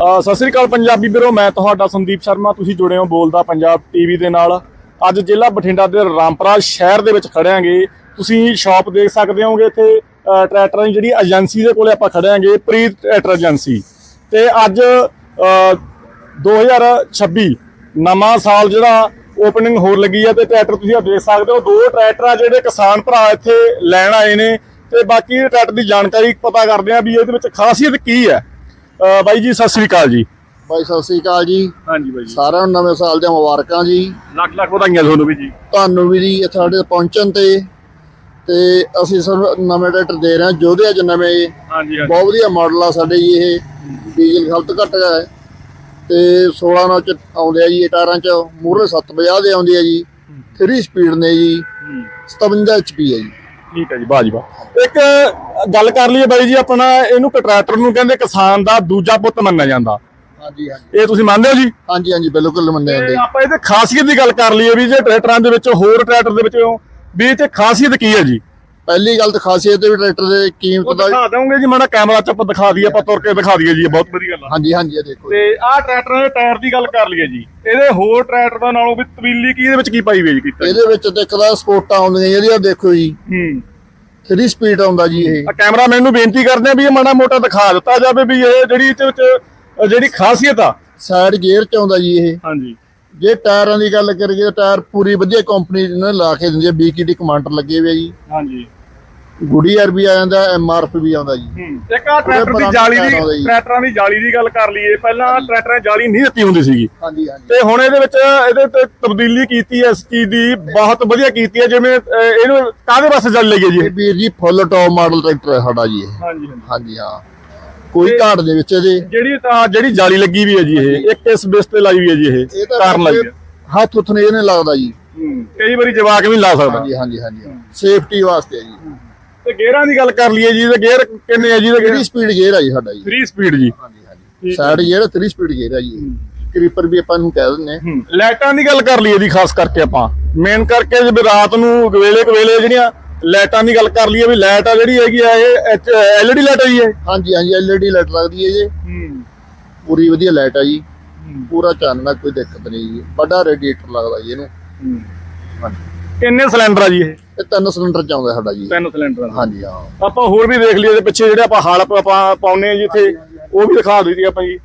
ਸਤਿ ਸ੍ਰੀ ਅਕਾਲ ਪੰਜਾਬੀ ਵੀਰੋ ਮੈਂ ਤੁਹਾਡਾ ਸੰਦੀਪ ਸ਼ਰਮਾ ਤੁਸੀਂ ਜੁੜੇ ਹੋ ਬੋਲਦਾ ਪੰਜਾਬ ਟੀਵੀ ਦੇ ਨਾਲ। ਅੱਜ ਜ਼ਿਲ੍ਹਾ ਬਠਿੰਡਾ ਦੇ ਰਾਮਪੁਰਾ ਸ਼ਹਿਰ ਦੇ ਵਿੱਚ ਖੜਿਆਂਗੇ। ਤੁਸੀਂ ਸ਼ਾਪ ਦੇਖ ਸਕਦੇ ਹੋਗੇ ਇੱਥੇ ਟਰੈਕਟਰਾਂ ਦੀ ਜਿਹੜੀ ਏਜੰਸੀ ਦੇ ਕੋਲੇ ਆਪਾਂ ਖੜਿਆਂਗੇ ਪ੍ਰੀਤ ਟਰੈਕਟਰ ਏਜੰਸੀ ਤੇ ਅੱਜ ਅ, 2026 ਨਵਾਂ ਸਾਲ ਜਿਹੜਾ ਓਪਨਿੰਗ ਹੋਰ ਲੱਗੀ ਹੈ ਤੇ ਟਰੈਕਟਰ ਤੁਸੀਂ ਆ ਦੇਖ ਸਕਦੇ ਹੋ ਦੋ ਟਰੈਕਟਰ ਆ ਜਿਹੜੇ ਕਿਸਾਨ ਭਰਾ ਇੱਥੇ ਲੈਣ ਆਏ ਨੇ। ਤੇ ਬਾਕੀ ਟਰੈਕਟਰ ਦੀ ਜਾਣਕਾਰੀ ਪਤਾ ਕਰਦੇ ਆ ਵੀ ਇਹਦੇ ਵਿੱਚ ਖਾਸੀਅਤ ਕੀ ਹੈ। ਬਾਈ ਜੀ ਸਤਿ ਸ੍ਰੀ ਅਕਾਲ ਜੀ। ਭਾਈ ਸਤਿ ਸ੍ਰੀ ਅਕਾਲ ਜੀ। ਹਾਂਜੀ ਬਾਈ ਜੀ। ਸਾਰਿਆਂ ਨੂੰ ਨਵੇਂ ਸਾਲ ਦੀਆਂ ਮੁਬਾਰਕਾਂ ਜੀ। ਲੱਖ ਲੱਖ ਵਧਾਈਆਂ ਤੁਹਾਨੂੰ ਵੀ ਜੀ। ਤੁਹਾਨੂੰ ਵੀ ਜੀ ਇੱਥੇ ਸਾਡੇ ਪਹੁੰਚਣ ਤੇ। ਤੇ ਅਸੀਂ ਸਭ ਨਵੇਂ ਟਰੈਕਟਰ ਦੇ ਰਹੇ ਹਾਂ ਜੋਧੇ ਅੱਜ ਨਵੇਂ ਹਾਂਜੀ ਬਹੁਤ ਵਧੀਆ ਮਾਡਲ ਆ ਸਾਡੇ ਜੀ ਇਹ। ਡੀਜ਼ਲ ਖਪਤ ਘੱਟ ਹੈ। ਤੇ 16 ਨਾਲ ਚ ਆਉਂਦੇ ਆ ਜੀ ਇਹ ਟਾਇਰਾਂ ਚ ਮੂਹਰੇ 750 ਦੇ ਆਉਂਦੇ ਆ ਜੀ। 3 ਸਪੀਡ ਨੇ ਜੀ। 57 HP ਹੈ ਜੀ। ਠੀਕ ਹੈ ਜੀ ਬਾਜੀ ਬਾ ਇੱਕ ਗੱਲ ਕਰ ਲਈਏ ਬਾਈ ਜੀ ਆਪਣਾ ਇਹਨੂੰ ਟਰੈਕਟਰ ਨੂੰ ਕਹਿੰਦੇ ਕਿਸਾਨ ਦਾ ਦੂਜਾ ਪੁੱਤ ਮੰਨਿਆ ਜਾਂਦਾ। ਹਾਂਜੀ ਹਾਂਜੀ। ਇਹ ਤੁਸੀਂ ਮੰਨਦੇ ਹੋ ਜੀ? ਹਾਂਜੀ ਹਾਂਜੀ ਬਿਲਕੁਲ ਮੰਨਿਆ ਤੇ ਜਾਂਦੇ ਆਪਾਂ ਇਹਦੇ ਖਾਸੀਅਤ ਦੀ ਗੱਲ ਕਰ ਲਈਏ ਵੀ ਜੇ ਟਰੈਕਟਰਾਂ ਦੇ ਵਿੱਚ ਹੋਰ ਟਰੈਕਟਰ ਦੇ ਵਿੱਚੋਂ ਵੀ ਇਹ ਤੇ ਖਾਸੀਅਤ ਕੀ ਹੈ ਜੀ? ਪਹਿਲੀ ਗੱਲ ਤਾਂ ਖਾਸੀਅਤ ਵੀ ਟਰੈਕਟਰ ਦੇ ਕੀਮਤ ਦਾ ਦਿਖਾ ਦੋਗੇ ਜੀ ਮਾੜਾ ਕੈਮਰਾ ਚ ਆਪਾਂ ਦਿਖਾ ਦਈਏ ਆਪਾਂ ਤੁਰ ਕੇ ਦਿਖਾ ਦਈਏ ਜੀ ਇਹ ਬਹੁਤ ਵਧੀਆ ਗੱਲ ਆ। ਹਾਂਜੀ ਹਾਂਜੀ ਇਹ ਦੇਖੋ ਤੇ ਆਹ ਟਰੈਕਟਰ ਦੇ ਟਾਇਰ ਦੀ ਗੱਲ ਕਰ ਲਈਏ ਜੀ ਇਹਦੇ ਹੋਰ ਟਰੈਕਟਰ ਦਾ ਨਾਲੋਂ ਵੀ ਤਬਦੀਲੀ ਕੀ ਇਹਦੇ ਵਿੱਚ ਕੀ ਪਾਈ ਹੋਈ ਹੈ ਜੀ? ਕੀਤਾ? ਇਹਦੇ ਵਿੱਚ ਤੇ ਇੱਕ ਤਾਂ ਸਪੋਰਟਾਂ ਆਉਂਦੀਆਂ ਜਿਹੜੀਆਂ ਦੇਖੋ ਜੀ। ਹੂੰ। 3 ਸਪੀਡ ਆਉਂਦਾ ਜੀ ਇਹ। ਆ ਕੈਮਰਾਮੈਨ ਨੂੰ ਬੇਨਤੀ ਕਰਦੇ ਆ ਵੀ ਇਹ ਮਾੜਾ ਮੋਟਾ ਦਿਖਾ ਦਿੱਤਾ ਜਾਵੇ ਵੀ ਇਹ ਜਿਹੜੀ ਇਹਦੇ ਵਿੱਚ ਜਿਹੜੀ ਖਾਸੀਅਤ ਆ। ਸਾਈਡ ਗੇਅਰ ਚ ਆਉਂਦਾ ਜੀ ਇਹ। ਹਾਂਜੀ। ਜੇ ਟਾਇਰਾਂ ਦੀ ਗੱਲ ਕਰੀਏ ਤਾਂ ਟਾਇਰ ਪੂਰੀ ਵਧੀਆ ਕੰਪਨੀ ਨੇ ਲਾ ਕੇ ਦਿੰਦੀ ਹੈ ਬੀਕੀਡੀ ਕਮਾਂਡਰ ਲੱਗੇ ਹੋਏ ਆ ਜੀ। ਹਾਂਜੀ। ਗੁੱਡੀ ਆਰ ਵੀ ਆ ਜਾਂਦਾ ਐਮਆਰਪੀ ਵੀ ਆਉਂਦਾ ਜੀ। ਇੱਕ ਆ ਟਰੈਕਟਰ ਦੀ ਜਾਲੀ ਦੀ। ਟਰੈਕਟਰਾਂ ਦੀ ਜਾਲੀ ਦੀ ਗੱਲ ਕਰ ਲਈਏ ਪਹਿਲਾਂ ਟਰੈਕਟਰਾਂ ਜਾਲੀ ਨਹੀਂ ਦਿੱਤੀ ਹੁੰਦੀ ਸੀਗੀ। ਹਾਂਜੀ ਹਾਂਜੀ। ਤੇ ਹੁਣ ਇਹਦੇ ਵਿੱਚ ਇਹਦੇ ਤੇ ਤਬਦੀਲੀ ਕੀਤੀ ਹੈ ਇਸ ਚੀਜ਼ ਦੀ ਬਹੁਤ ਵਧੀਆ ਕੀਤੀ ਹੈ ਜਿਵੇਂ ਇਹਨੂੰ ਕਾਹਦੇ ਵਾਸਤੇ ਜਾਲੀ ਲੱਗੀ ਹੈ ਜੀ? ਵੀਰ ਜੀ ਫੁੱਲ ਟੌਪ ਮਾਡਲ ਟਰੈਕਟਰ ਹੈ ਸਾਡਾ ਜੀ ਇਹ। ਹਾਂਜੀ ਹਾਂਜੀ। ਹਾਂ। ਕੋਈ ਘਾਟ ਦੇ ਵਿੱਚ ਇਹਦੇ। ਜਿਹੜੀ ਜਿਹੜੀ ਜਾਲੀ ਲੱਗੀ ਵੀ ਹੈ ਜੀ ਇਹ ਇੱਕ ਇਸ ਬੇਸ ਤੇ ਲਾਈ ਵੀ ਹੈ ਜੀ ਇਹ ਕਾਰਨ ਹੈ। ਹੱਥ ਉੱਥ ਨਹੀਂ ਇਹਨੇ ਲੱਗਦਾ ਜੀ। ਕਈ ਵਾਰੀ ਜਵਾਕ ਵੀ ਨੀ ਲਾ ਸਕਦਾ। ਹਾਂਜੀ ਹਾਂਜੀ ਹਾਂਜੀ। ਸੇਫਟੀ ਵਾਸਤੇ ਜੀ। ਤੇ ਗੇਅਰਾਂ ਦੀ ਗੱਲ ਕਰ ਲਈਏ ਜੀ ਤੇ ਗੇਅਰ ਕਿੰਨੇ ਹੈ ਜੀ ਤੇ 3 ਸਪੀਡ ਗੇਅਰ ਹੈ ਜੀ ਸਾਡਾ ਜੀ। 3 ਸਪੀਡ ਜੀ। ਹਾਂਜੀ ਹਾਂਜੀ। ਸਾਈਡ ਗੇਅਰ 3 ਸਪੀਡ ਗੇਅਰ ਹੈ ਜੀ। ਕ੍ਰੀਪਰ ਵੀ ਆਪਾਂ ਨੂੰ ਕਹਿ ਹਾਂ। ਲਾਈਟਾਂ ਦੀ ਗੱਲ ਕਰ ਲਈਏ ਦੀ ਖਾਸ ਕਰਕੇ ਆਪਾਂ। ਮੇਨ ਕਰਕੇ ਜੇ ਰਾਤ ਨੂੰ ਵੇਲੇ ਕਵੇਲੇ ਜਿਹੜੀਆਂ ਲਾਈਟਾਂ ਦੀ ਗੱਲ ਕਰ ਲਈਏ ਵੀ ਲਾਈਟ ਆ ਜਿਹੜੀ ਹੈਗੀ ਆ ਇਹ ਐਲਈਡੀ ਲਾਈਟ ਹੈ ਜੀ ਇਹ। ਹਾਂਜੀ ਹਾਂਜੀ ਐਲਈਡੀ ਲਾਈਟ ਲੱਗਦੀ ਹੈ ਜੀ। ਪੂਰੀ ਵਧੀਆ ਲਾਈਟ ਹੈ ਜੀ। ਪੂਰਾ ਚਾਨਣਾ ਕੋਈ ਦਿੱਕਤ ਨਹੀਂ ਜੀ। ਵੱਡਾ ਰੇਡੀਏਟਰ ਲੱਗਦਾ ਜੀ ਇਹਨੂੰ। ਕਿੰਨੇ ਸਿਲੰਡਰ ਆ ਜੀ ਇਹ? ਇਹ ਤਿੰਨ ਸਿਲੰਡਰ ਚ ਆਉਂਦਾ ਸਾਡਾ ਜੀ। ਤਿੰਨ ਸਿਲੰਡਰ ਹਾਂਜੀ ਹਾਂ। ਆਪਾਂ ਹੋਰ ਵੀ ਦੇਖ ਲਈਏ ਇਹਦੇ ਪਿੱਛੇ ਜਿਹੜੇ ਆਪਾਂ ਹਲ ਆਪਾਂ ਪਾਉਨੇ ਆ ਜਿੱਥੇ ਉਹ ਵੀ ਦਿਖਾ ਦਿੱਤੀ ਆਪਾਂ ਜੀ।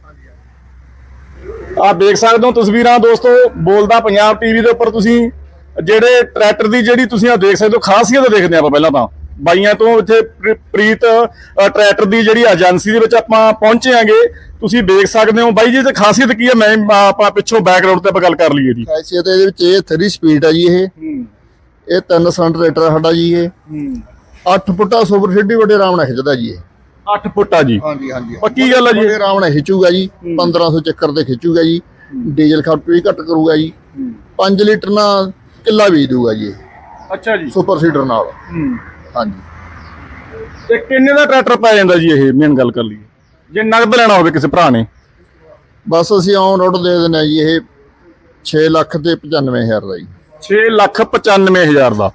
ਆਪ ਦੇਖ ਸਕਦੇ ਹੋ ਤਸਵੀਰਾਂ ਦੋਸਤੋ ਬੋਲਦਾ ਪੰਜਾਬ ਟੀਵੀ ਦੇ ਉੱਪਰ ਤੁਸੀਂ। ਜਿਹੜੇ ਟਰੈਕਟਰ ਦੀ ਜਿਹੜੀ ਤੁਸੀਂ ਆ ਦੇਖ ਸਕਦੇ ਹੋ ਖਾਸੀਅਤ ਦੇਖਦੇ ਆਪਾਂ ਪਹਿਲਾਂ ਤਾਂ। ਬਾਈਆਂ ਤੋਂ ਇੱਥੇ ਪ੍ਰੀ- ਪ੍ਰੀਤ ਅ, ਟਰੈਕਟਰ ਦੀ ਜਿਹੜੀ ਏਜੰਸੀ ਦੇ ਵਿੱਚ ਆਪਾਂ ਪਹੁੰਚੇ ਆਂਗੇ ਤੁਸੀਂ ਦੇਖ ਸਕਦੇ ਹੋ ਬਾਈ ਜੀ ਤੇ ਖਾਸੀਅਤ ਕੀ ਹੈ? ਮੈਂ ਅ, ਆਪਾਂ ਪਿੱਛੋਂ ਬੈਕਗ੍ਰਾਉਂਡ ਤੇ ਆਪਾਂ ਗੱਲ ਕਰ ਲਈਏ ਜੀ। ਖਾਸੀਅਤ ਇਹਦੇ ਵਿੱਚ ਇਹ 3 ਸਪੀਡ ਹੈ ਜੀ ਇਹ। ਇਹ ਤਿੰਨ ਸਿਲੰਡਰ ਰੇਟਰ ਸਾਡਾ ਜੀ ਇਹ। 8 ਫੁੱਟਾ ਸੁਪਰ ਸਿੱਡੀ ਵੱਡੇ ਆਰਾਮ ਨਾਲ ਖਿੱਚਦਾ ਜੀ ਇਹ। 8 ਫੁੱਟ ਆ ਜੀ। ਹਾਂਜੀ ਹਾਂਜੀ ਪੱਕੀ ਗੱਲ ਆ ਜੀ? ਵੱਡੇ ਆਰਾਮ ਨਾਲ ਖਿੱਚੂਗਾ ਜੀ 1500 ਚੱਕਰ ਤੇ ਖਿੱਚੂਗਾ ਜੀ ਡੀਜ਼ਲ ਖਪਤ ਵੀ ਘੱਟ ਕਰੂਗਾ ਜੀ। 5 ਲੀਟਰ ਨਾਲ ਕਿੱਲਾ ਵੇਚ ਦੂਗਾ ਜੀ ਇਹ। ਅੱਛਾ ਜੀ। ਸੁਪਰ ਸੀਡਰ ਨਾਲ। ਹਾਂਜੀ। ਤੇ ਕਿੰਨੇ ਦਾ ਟਰੈਕਟਰ ਪੈ ਜਾਂਦਾ ਜੀ ਇਹ ਮੇਨ ਗੱਲ ਕਰ ਲਈਏ? ਜੇ ਨਗਦ ਲੈਣਾ ਹੋਵੇ ਕਿਸੇ ਭਰਾ ਨੇ। ਬਸ ਅਸੀਂ ਔਨ ਰੋਡ ਦੇ ਦਿੰਦੇ ਹਾਂ ਜੀ ਇਹ 6 ਲੱਖ ਤੇ 95000 ਦਾ ਜੀ। 6 ਲੱਖ 95000 ਦਾ।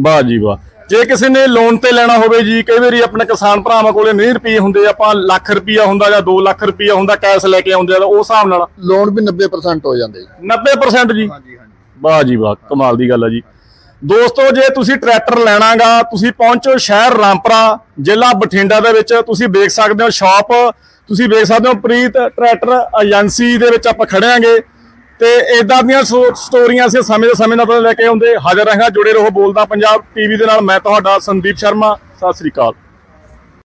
ਵਾਹ ਜੀ ਵਾਹ। ਜੇ ਕਿਸੇ ਨੇ ਲੋਨ ਤੇ ਲੈਣਾ ਹੋਵੇ ਜੀ ਕਈ ਵਾਰੀ ਆਪਣੇ ਕਿਸਾਨ ਭਰਾਵਾਂ ਕੋਲੇ ਨਹੀਂ ਰੁਪਏ ਹੁੰਦੇ ਆਪਾਂ ਲੱਖ ਰੁਪਿਆ ਹੁੰਦਾ ਜਾਂ 2 ਲੱਖ ਰੁਪਿਆ ਹੁੰਦਾ ਕੈਸ਼ ਲੈ ਕੇ ਆਉਂਦੇ ਆ ਉਸ ਹਿਸਾਬ ਨਾਲ ਲੋਨ ਵੀ 90% ਹੋ ਜਾਂਦੇ ਜੀ। 90% ਜੀ। ਵਾਹ ਜੀ ਵਾਹ ਕਮਾਲ ਦੀ ਗੱਲ ਆ ਜੀ। ਦੋਸਤੋ ਜੇ ਤੁਸੀਂ ਟਰੈਕਟਰ ਲੈਣਾਗਾ ਤੁਸੀਂ ਪਹੁੰਚੋ ਸ਼ਹਿਰ ਰਾਮਪੁਰਾ ਜ਼ਿਲ੍ਹਾ ਬਠਿੰਡਾ ਦੇ ਵਿੱਚ। ਤੁਸੀਂ ਵੇਖ ਸਕਦੇ ਹੋ ਸ਼ਾਪ ਤੁਸੀਂ ਵੇਖ ਸਕਦੇ ਹੋ ਪ੍ਰੀਤ ਟਰੈਕਟਰ ਏਜੰਸੀ ਦੇ ਵਿੱਚ ਆਪਾਂ ਖੜਿਆਂਗੇ ਤੇ ਇਦਾਂ ਦੀਆਂ ਸੋ- ਸਟੋਰੀਆਂ ਅਸੀਂ ਸਮੇਂ ਦੇ ਸਮੇਂ ਨਾਲ ਲੈ ਕੇ ਆਉਂਦੇ। ਹਾਜ਼ਰ ਰਹਾਂਗਾ, ਜੁੜੇ ਰਹੋ ਬੋਲਦਾ ਪੰਜਾਬ ਟੀਵੀ ਦੇ ਨਾਲ। ਮੈਂ ਤੁਹਾਡਾ ਸੰਦੀਪ ਸ਼ਰਮਾ, ਸਤਿ ਸ੍ਰੀ ਅਕਾਲ।